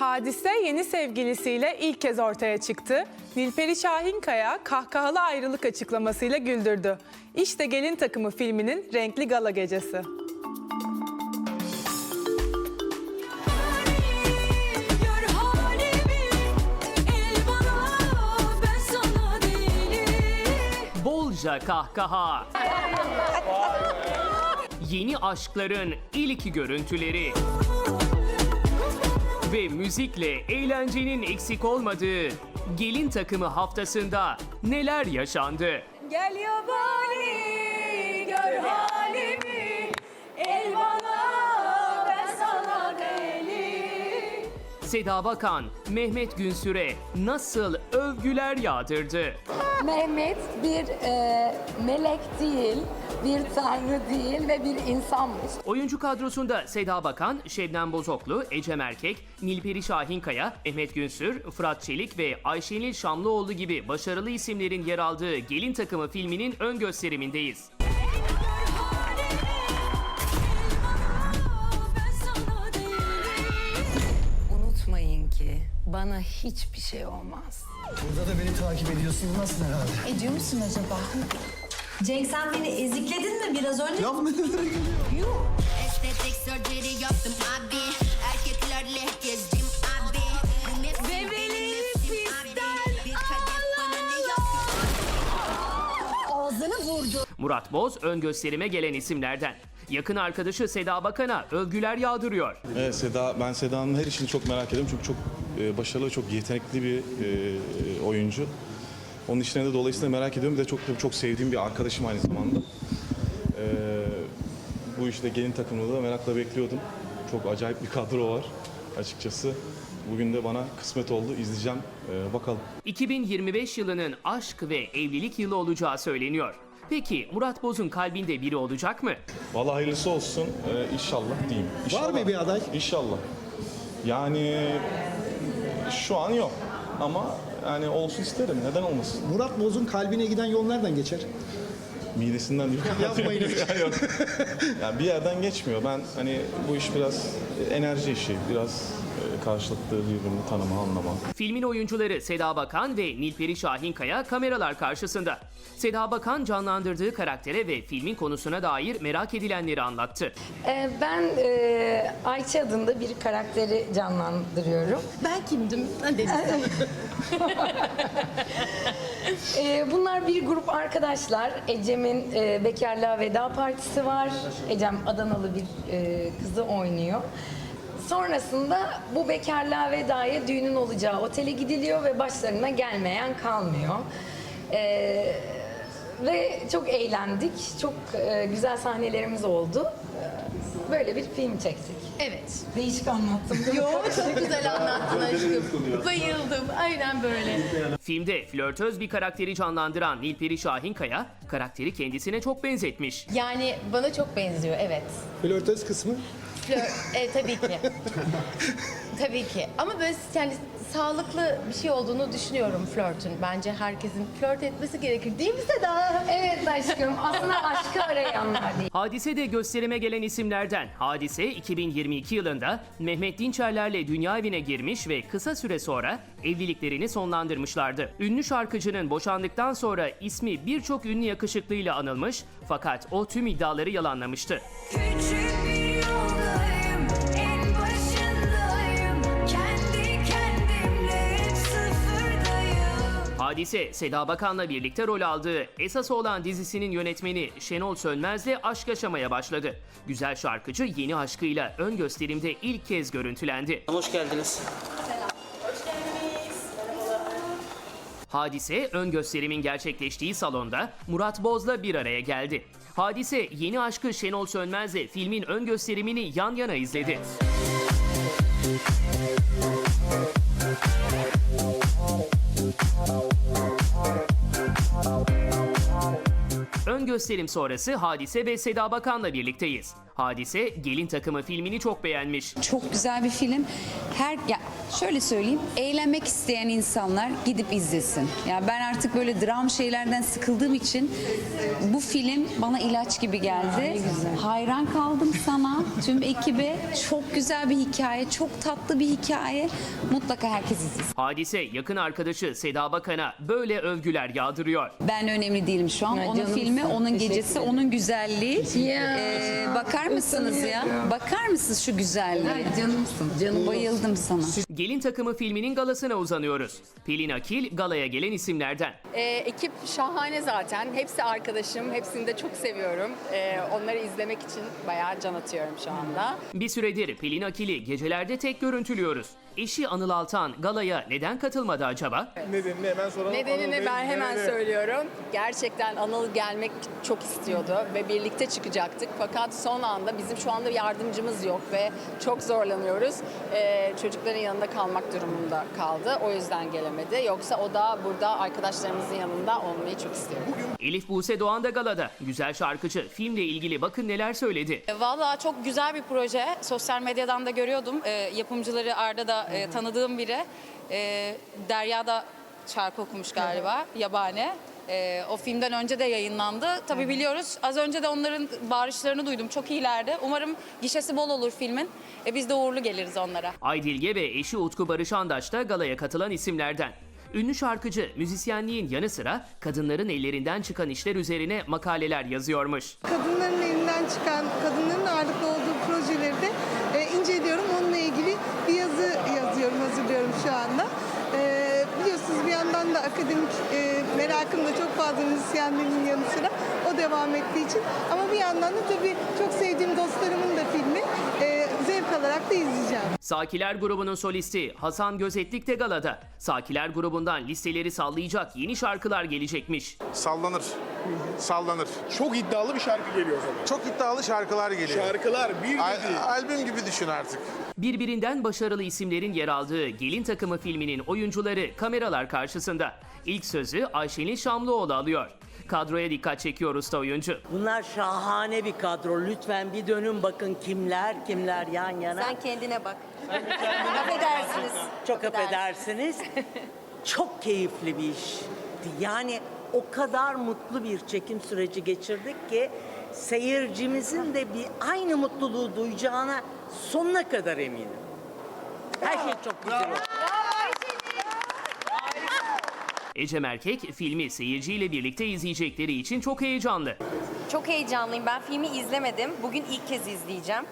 Hadise yeni sevgilisiyle ilk kez ortaya çıktı. Nilperi Şahinkaya kahkahalı ayrılık açıklamasıyla güldürdü. İşte Gelin Takımı filminin renkli gala gecesi. Bolca kahkaha. Yeni aşkların ilk görüntüleri. Ve müzikle eğlencenin eksik olmadığı gelin takımı haftasında neler yaşandı? Gel yabani gör Seda Bakan, Mehmet Günsür'e nasıl övgüler yağdırdı? Mehmet bir e, melek değil, bir tanrı değil ve bir insanmış. Oyuncu kadrosunda Seda Bakan, Şebnem Bozoklu, Ecem Erkek, Nilperi Şahinkaya, Mehmet Günsür, Fırat Çelik ve Ayşenil Şamlıoğlu gibi başarılı isimlerin yer aldığı Gelin Takımı filminin ön gösterimindeyiz. Bana hiçbir şey olmaz. Burada da beni takip ediyorsun nasıl herhalde? Ediyor musun acaba? Cenk sen beni ezikledin mi biraz önce? Yapma nereye gidiyor? Estetik surgery yaptım abi Erkeklerle gezdim abi bana ne yaptı Ağzını vurdu. Murat Boz ön gösterime gelen isimlerden. Yakın arkadaşı Seda Bakan'a övgüler yağdırıyor. Evet Seda, ben Seda'nın her işini çok merak ediyorum çünkü çok e, başarılı, çok yetenekli bir e, oyuncu. Onun işlerini de dolayısıyla merak ediyorum. Bir de çok çok sevdiğim bir arkadaşım aynı zamanda. E, bu işte gelin takımını da merakla bekliyordum. Çok acayip bir kadro var açıkçası. Bugün de bana kısmet oldu. İzleyeceğim. E, bakalım. 2025 yılının aşk ve evlilik yılı olacağı söyleniyor. Peki Murat Boz'un kalbinde biri olacak mı? Vallahi hayırlısı olsun. E, inşallah diyeyim. İnşallah. mı bir aday? İnşallah. Yani şu an yok. Ama yani olsun isterim. Neden olmasın? Murat Boz'un kalbine giden yol nereden geçer? Midesinden değil. Yapmayın. Yani yok. yani bir yerden geçmiyor. Ben hani bu iş biraz enerji işi, biraz karşılıklı birbirini tanıma, anlama. Filmin oyuncuları Seda Bakan ve Nilperi Şahinkaya kameralar karşısında. Seda Bakan canlandırdığı karaktere ve filmin konusuna dair merak edilenleri anlattı. E, ben e, Ayça adında bir karakteri canlandırıyorum. Ben kimdim? Hadi. E, bunlar bir grup arkadaşlar. Ecem'in e, bekarlığa veda partisi var. Ecem Adanalı bir e, kızı oynuyor. Sonrasında bu bekarlığa vedaya düğünün olacağı otele gidiliyor ve başlarına gelmeyen kalmıyor. E, ve çok eğlendik. Çok e, güzel sahnelerimiz oldu. Böyle bir film çektik. Evet. Değişik anlattım. Yo çok güzel anlattın aşkım. Bayıldım. Aynen böyle. Filmde flörtöz bir karakteri canlandıran Nilperi Şahinkaya, karakteri kendisine çok benzetmiş. Yani bana çok benziyor evet. Flörtöz kısmı. Flör, e, tabii ki. tabii ki. Ama böyle yani sağlıklı bir şey olduğunu düşünüyorum flörtün. Bence herkesin flört etmesi gerekir değil mi Seda? Evet aşkım. Aslında aşkı arayanlar değil. Hadise de gösterime gelen isimlerden. Hadise 2022 yılında Mehmet Dinçerler'le dünya evine girmiş ve kısa süre sonra evliliklerini sonlandırmışlardı. Ünlü şarkıcının boşandıktan sonra ismi birçok ünlü yakışıklıyla anılmış fakat o tüm iddiaları yalanlamıştı. Küçük Hadise, Seda Bakan'la birlikte rol aldığı Esas olan dizisinin yönetmeni Şenol Sönmez'le aşk yaşamaya başladı. Güzel şarkıcı yeni aşkıyla ön gösterimde ilk kez görüntülendi. Hoş geldiniz. Hadise ön gösterimin gerçekleştiği salonda Murat Boz'la bir araya geldi. Hadise yeni aşkı Şenol Sönmez'le filmin ön gösterimini yan yana izledi. Ön gösterim sonrası Hadise ve Seda Bakan'la birlikteyiz. Hadise gelin takımı filmini çok beğenmiş. Çok güzel bir film. Her ya şöyle söyleyeyim, eğlenmek isteyen insanlar gidip izlesin. Ya ben artık böyle dram şeylerden sıkıldığım için bu film bana ilaç gibi geldi. Hayran kaldım sana, tüm ekibe. Çok güzel bir hikaye, çok tatlı bir hikaye. Mutlaka herkes izlesin. Hadise yakın arkadaşı Seda Bakan'a böyle övgüler yağdırıyor. Ben önemli değilim şu an. Ya onun canımsın. filmi, onun Teşekkür gecesi, ederim. onun güzelliği. Ya. Ee, bakar mısınız ya? Bakar mısınız şu güzelliğe? Canımsın. Canım. Bayıldım sana. Gelin takımı filminin galasına uzanıyoruz. Pelin Akil galaya gelen isimlerden. Ee, ekip şahane zaten. Hepsi arkadaşım. Hepsini de çok seviyorum. Ee, onları izlemek için bayağı can atıyorum şu anda. Bir süredir Pelin Akil'i gecelerde tek görüntülüyoruz. Eşi Anıl Altan galaya neden katılmadı acaba? Nedenini hemen soralım. Nedenini ben hemen söylüyorum. Gerçekten Anıl gelmek çok istiyordu ve birlikte çıkacaktık. Fakat son anda bizim şu anda yardımcımız yok ve çok zorlanıyoruz. Ee, çocukların yanında kalmak durumunda kaldı. O yüzden gelemedi. Yoksa o da burada arkadaşlarımızın yanında olmayı çok istiyor. Elif Buse Doğan da galada. Güzel şarkıcı filmle ilgili bakın neler söyledi. Valla çok güzel bir proje. Sosyal medyadan da görüyordum. Ee, yapımcıları Arda da e, tanıdığım biri. Ee, Derya da şarkı okumuş galiba, Yabani. Ee, o filmden önce de yayınlandı. Tabii biliyoruz. Az önce de onların bağırışlarını duydum. Çok iyilerdi. Umarım gişesi bol olur filmin. E, biz de uğurlu geliriz onlara. Aydilge ve eşi Utku Barış Andaç da galaya katılan isimlerden. Ünlü şarkıcı müzisyenliğin yanı sıra kadınların ellerinden çıkan işler üzerine makaleler yazıyormuş. kadınların elinden çıkan, kadınların ağırlıklı olduğu projeleri de e, inceliyorum. Onunla ilgili akademik e, merakım da çok fazla müzisyenliğimin yanı sıra o devam ettiği için. Ama bir yandan da tabii çok sevdiğim dostlarımın da filmi e, zevk alarak da izleyeceğim. Sakiler grubunun solisti Hasan Gözetlik de galada. Sakiler grubundan listeleri sallayacak yeni şarkılar gelecekmiş. Sallanır. Sallanır. Çok iddialı bir şarkı geliyor o zaman. Çok iddialı şarkılar geliyor. Şarkılar bir Al- dedi. albüm gibi düşün artık. Birbirinden başarılı isimlerin yer aldığı Gelin Takımı filminin oyuncuları kameralar karşısında. İlk sözü Ayşenil Şamlıoğlu alıyor. Kadroya dikkat çekiyor usta oyuncu. Bunlar şahane bir kadro. Lütfen bir dönün bakın kimler kimler yan yana. Sen kendine bak. Affedersiniz. Çok affedersiniz. Çok keyifli bir işti. Yani o kadar mutlu bir çekim süreci geçirdik ki seyircimizin de bir aynı mutluluğu duyacağına sonuna kadar eminim. Her şey çok güzel oldu. Ecem Erkek filmi seyirciyle birlikte izleyecekleri için çok heyecanlı. Çok heyecanlıyım. Ben filmi izlemedim. Bugün ilk kez izleyeceğim.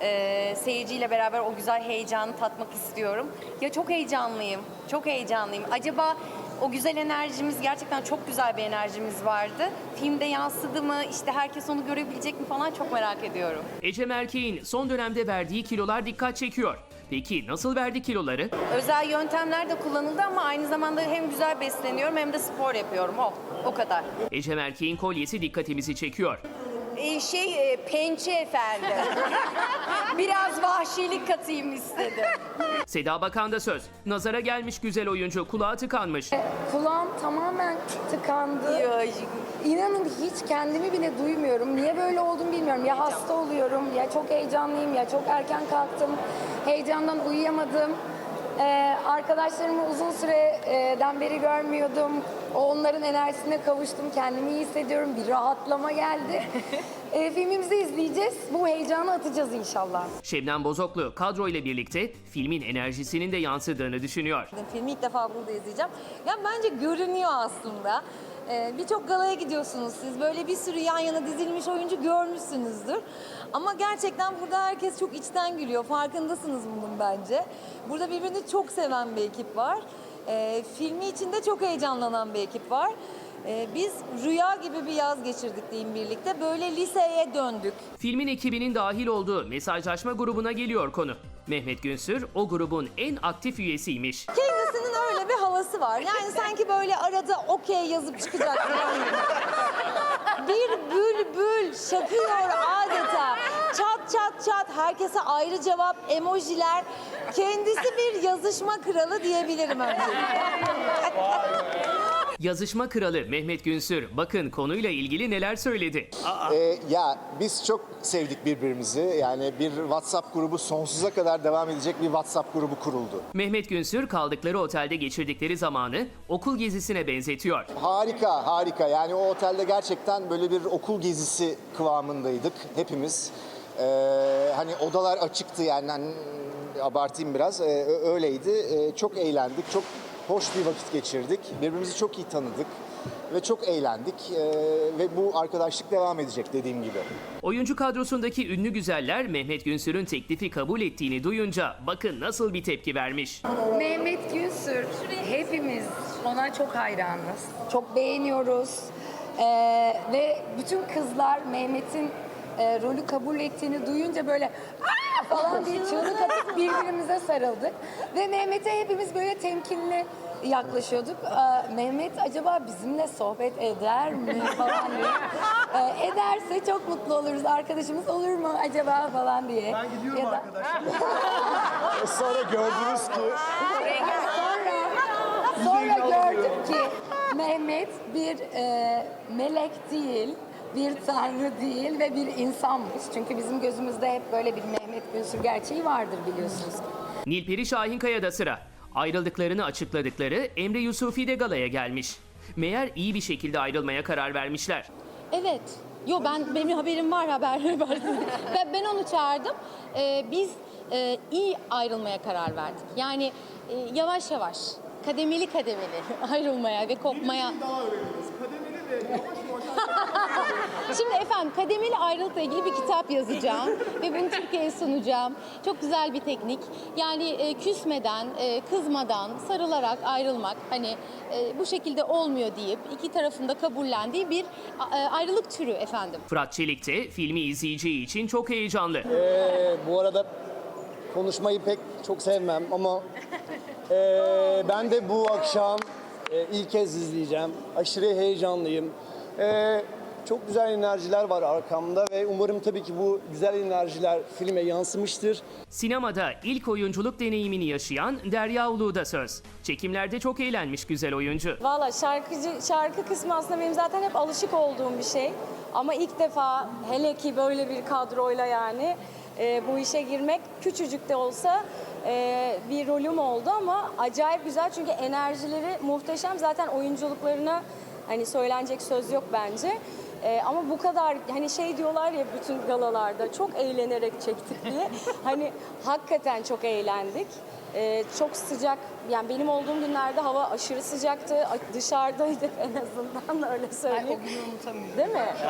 Ee, seyirciyle beraber o güzel heyecanı tatmak istiyorum. Ya çok heyecanlıyım. Çok heyecanlıyım. Acaba o güzel enerjimiz gerçekten çok güzel bir enerjimiz vardı. Filmde yansıdı mı? İşte herkes onu görebilecek mi falan çok merak ediyorum. Ecem Erkek'in son dönemde verdiği kilolar dikkat çekiyor. Peki nasıl verdi kiloları? Özel yöntemler de kullanıldı ama aynı zamanda hem güzel besleniyorum hem de spor yapıyorum. O, o kadar. Ecem Erkek'in kolyesi dikkatimizi çekiyor. Şey pençe efendim. Biraz vahşilik katayım istedim. Seda Bakan da söz. Nazara gelmiş güzel oyuncu kulağı tıkanmış. Kulağım tamamen tıkandı. İnanın hiç kendimi bile duymuyorum. Niye böyle olduğunu bilmiyorum. Ya hasta oluyorum, ya çok heyecanlıyım, ya çok erken kalktım. Heyecandan uyuyamadım. Ee, arkadaşlarımı uzun süreden beri görmüyordum. Onların enerjisine kavuştum. Kendimi iyi hissediyorum. Bir rahatlama geldi. Ee, filmimizi izleyeceğiz. Bu heyecanı atacağız inşallah. Şebnem Bozoklu kadro ile birlikte filmin enerjisinin de yansıdığını düşünüyor. Filmi ilk defa burada izleyeceğim. Ya bence görünüyor aslında. Ee, Birçok galaya gidiyorsunuz siz. Böyle bir sürü yan yana dizilmiş oyuncu görmüşsünüzdür. Ama gerçekten burada herkes çok içten gülüyor. Farkındasınız bunun bence. Burada birbirini çok seven bir ekip var. Ee, filmi içinde çok heyecanlanan bir ekip var. Ee, biz rüya gibi bir yaz geçirdik diyeyim birlikte. Böyle liseye döndük. Filmin ekibinin dahil olduğu mesajlaşma grubuna geliyor konu. Mehmet Günsür o grubun en aktif üyesiymiş. Kendisinin öyle bir havası var. Yani sanki böyle arada okey yazıp çıkacak. bir bülbül şakıyor adeta. Çat çat çat herkese ayrı cevap, emojiler. Kendisi bir yazışma kralı diyebilirim öncelikle. Yazışma kralı Mehmet Günsür bakın konuyla ilgili neler söyledi. Ee, ya biz çok sevdik birbirimizi. Yani bir WhatsApp grubu sonsuza kadar devam edecek bir WhatsApp grubu kuruldu. Mehmet Günsür kaldıkları otelde geçirdikleri zamanı okul gezisine benzetiyor. Harika, harika. Yani o otelde gerçekten böyle bir okul gezisi kıvamındaydık hepimiz. Ee, hani odalar açıktı yani hani, abartayım biraz. Ee, öyleydi. Ee, çok eğlendik, çok hoş bir vakit geçirdik. Birbirimizi çok iyi tanıdık ve çok eğlendik. Ee, ve bu arkadaşlık devam edecek dediğim gibi. Oyuncu kadrosundaki ünlü güzeller Mehmet Günsür'ün teklifi kabul ettiğini duyunca bakın nasıl bir tepki vermiş. Mehmet Günsür, hepimiz ona çok hayranız. Çok beğeniyoruz. Ee, ve bütün kızlar Mehmet'in e, rolü kabul ettiğini duyunca böyle "Aa!" falan diye çığlık atıp birbirimize sarıldık. Ve Mehmet'e hepimiz böyle temkinli yaklaşıyorduk. Ee, Mehmet acaba bizimle sohbet eder mi falan diye. Ee, ederse çok mutlu oluruz. Arkadaşımız olur mu acaba falan diye. Ben gidiyorum arkadaşlar. Sonra gördünüz ki Sonra, sonra gördüm ki Mehmet bir e, melek değil, bir tanrı değil ve bir insanmış. Çünkü bizim gözümüzde hep böyle bir Mehmet Günsür gerçeği vardır biliyorsunuz. Nilperi Şahinkaya da sıra. Ayrıldıklarını açıkladıkları Emre Yusufi de galaya gelmiş. Meğer iyi bir şekilde ayrılmaya karar vermişler. Evet. Yo ben benim haberim var haber var. ben, ben onu çağırdım. Ee, biz e, iyi ayrılmaya karar verdik. Yani e, yavaş yavaş, kademeli kademeli ayrılmaya ve kopmaya. Şimdi efendim kademeli ayrılıkla ilgili bir kitap yazacağım ve bunu Türkiye'ye sunacağım. Çok güzel bir teknik. Yani e, küsmeden, e, kızmadan, sarılarak ayrılmak hani e, bu şekilde olmuyor deyip iki tarafında kabullendiği bir e, ayrılık türü efendim. Fırat Çelik de filmi izleyeceği için çok heyecanlı. Ee, bu arada konuşmayı pek çok sevmem ama ee, ben de bu akşam ee, ilk kez izleyeceğim. Aşırı heyecanlıyım. Ee, çok güzel enerjiler var arkamda ve umarım tabii ki bu güzel enerjiler filme yansımıştır. Sinemada ilk oyunculuk deneyimini yaşayan Derya Ulu'da söz. Çekimlerde çok eğlenmiş güzel oyuncu. Valla şarkıcı şarkı kısmı aslında benim zaten hep alışık olduğum bir şey. Ama ilk defa hele ki böyle bir kadroyla yani e, bu işe girmek küçücük de olsa e, bir rolüm oldu ama acayip güzel çünkü enerjileri muhteşem. Zaten oyunculuklarına hani söylenecek söz yok bence. E, ama bu kadar hani şey diyorlar ya bütün galalarda çok eğlenerek çektik diye. hani hakikaten çok eğlendik. E, çok sıcak yani benim olduğum günlerde hava aşırı sıcaktı. A- Dışarıdaydık en azından öyle söyleyeyim. Değil mi?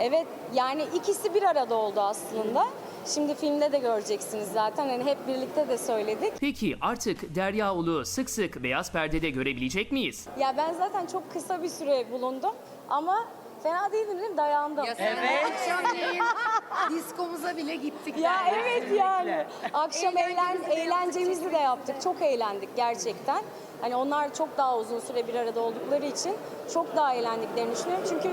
Evet yani ikisi bir arada oldu aslında. Şimdi filmde de göreceksiniz zaten. Hani hep birlikte de söyledik. Peki artık Derya Ulu sık sık beyaz perdede görebilecek miyiz? Ya ben zaten çok kısa bir süre bulundum ama fena değildim değil mi? Dayandım. Akşamleyin diskomuza bile gittik. Ya evet yani. Akşam eğlen, eğlencemizi de yaptık. Çok eğlendik gerçekten. Hani onlar çok daha uzun süre bir arada oldukları için çok daha eğlendiklerini düşünüyorum. Çünkü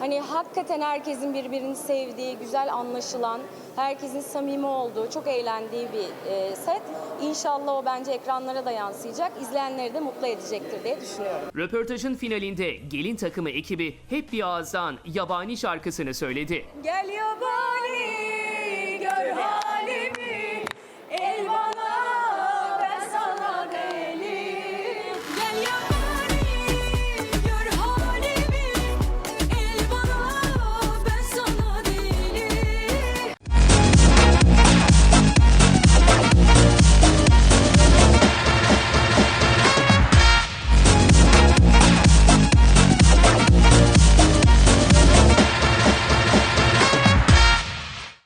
hani hakikaten herkesin birbirini sevdiği, güzel anlaşılan, herkesin samimi olduğu, çok eğlendiği bir e, set. İnşallah o bence ekranlara da yansıyacak, izleyenleri de mutlu edecektir diye düşünüyorum. Röportajın finalinde gelin takımı ekibi hep bir ağızdan yabani şarkısını söyledi. Gel yabani, gör halimi, elma